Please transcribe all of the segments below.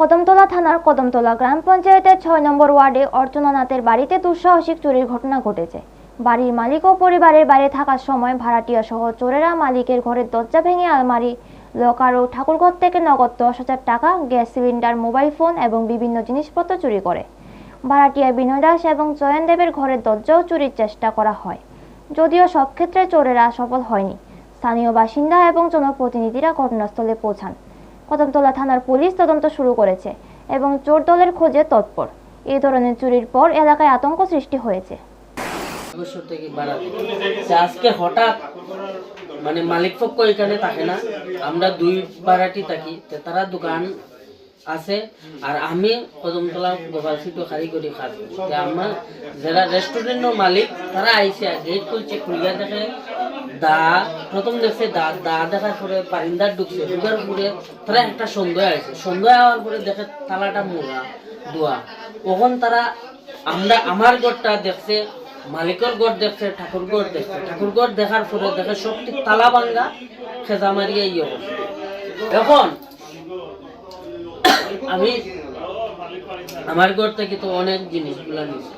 কদমতলা থানার কদমতলা গ্রাম পঞ্চায়েতের ছয় নম্বর ওয়ার্ডে অর্চনা নাথের বাড়িতে দুঃসাহসিক চুরির ঘটনা ঘটেছে। বাড়ির মালিক ও পরিবারের বাইরে থাকার সময় ভাড়াটিয়া সহ চোরেরা মালিকের ঘরের দরজা ভেঙে আলমারি, লকার ও ঠাকুরঘর থেকে নগদ দশ হাজার টাকা, গ্যাস সিলিন্ডার, মোবাইল ফোন এবং বিভিন্ন জিনিসপত্র চুরি করে। ভাড়াটিয়া বিনয় দাস এবং জয়ন দেবের ঘরের দরজাও চুরির চেষ্টা করা হয়। যদিও সব ক্ষেত্রে চোরেরা সফল হয়নি। স্থানীয় বাসিন্দা এবং জনপ্রতিনিধিরা ঘটনাস্থলে পৌঁছান। কদমতলা থানার পুলিশ তদন্ত শুরু করেছে এবং চোর দলের খোঁজে তৎপর। এই ধরনের চুরির পর এলাকায় আতঙ্ক সৃষ্টি হয়েছে। আজকে হঠাৎ মানে মালিক পক্ষ এখানে থাকে না, আমরা দুই ভাড়াটি থাকি তারা দোকান আছে, আর আমি কদমতলা গোপাল সিটো খালি করে খাস আমার যারা রেস্টুরেন্টের মালিক, তারা আইসে গেট খুলছে, খুলিয়া দেখে দা, প্রথম দেখছে দা দা দেখার পরে ঢুকছে, ঢুকার পরে তারা একটা আছে হওয়ার পরে দেখে তালাটা মোড়া দোয়া তখন তারা আমরা, আমার ঘরটা দেখছে, মালিকের ঘর দেখছে, ঠাকুর ঘর দেখছে। দেখার পরে দেখে সবটি তালা ভাঙ্গা, খেজা মারিয়া ইয়ে এখন আমি আমার ঘর থেকে তো অনেক জিনিসগুলা নিছি।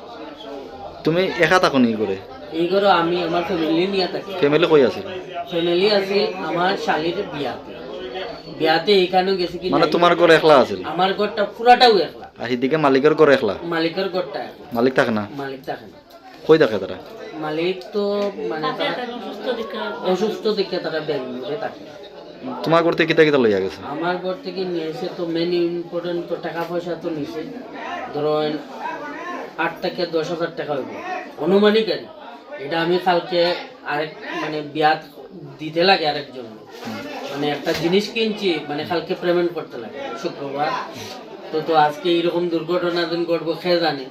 তুমি একা থাকো নি করে এই ঘরে আমি আমার ফ্যামিলি নিয়ে থাকি। ফ্যামিলি কই আছে? ফ্যামিলি আছে আমার শালির বিয়াতে। বিয়াতে এইখানেও গেছে কি মানে তোমার ঘর একলা আছিল? আমার ঘরটা পুরাটাও একলা। আর সেদিকে মালিকের ঘর একলা? মালিকের ঘরটা মালিক থাকে না? মালিক থাকে না। কই থাকে তারা মালিক তো মানে অসুস্থ দিকে তারা ব্যাঙ্গালোরে থাকে। তোমার ঘর থেকে কিতা লইয়া গেছে? আমার ঘর থেকে নিয়ে এসে তো মেন ইম্পর্টেন্ট তো টাকা পয়সা তো নিছে। ধরেন আট থেকে দশ হাজার টাকা হইব অনুমানিক আর। এটা আমি কালকে আরেক মানে বিয়াত দিতে লাগে আরেকজন। মানে একটা জিনিস কিনছি মানে কালকে পেমেন্ট করতে লাগে, শুক্রবার। তো তো আজকে এইরকম দুর্ঘটনা দিন ঘটবো খেয়ে জানে?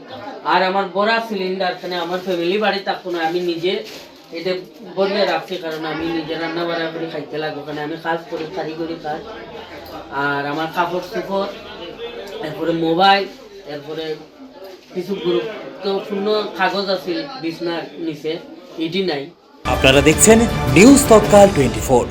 আর আমার বড়া সিলিন্ডার খানে আমার ফ্যামিলি বাড়ি থাকতো না, আমি নিজে এটা বদলে রাখছি, কারণ আমি নিজে রান্না বাড়া করে খাইতে লাগবো, কারণ আমি কাজ করি কারিগরি কাজ। আর আমার কাপড় চোপড় এরপরে মোবাইল এরপরে কিছু গুরুত্বপূর্ণ কাগজ আছে বিছনার নিচে এটি নাই। আপনারা দেখছেন নিউজ তৎকাল টোয়েন্টি